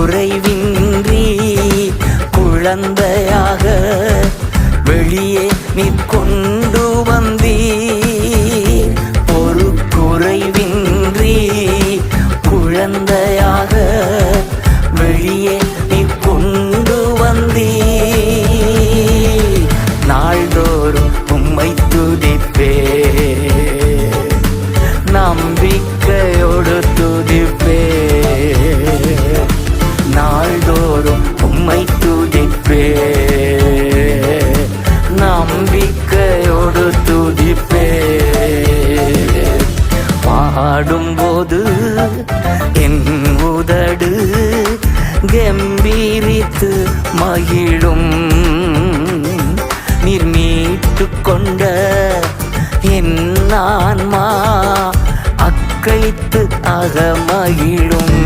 குறைவின்றி குழந்தையாக வெளியே நீ கொண்டு வந்தீ பாடும்போது என் உதடு கம்பீரித்து மகிழும். நீர் மீட்டு கொண்ட என் ஆன்மா அக்களித்து அகமகிழும்.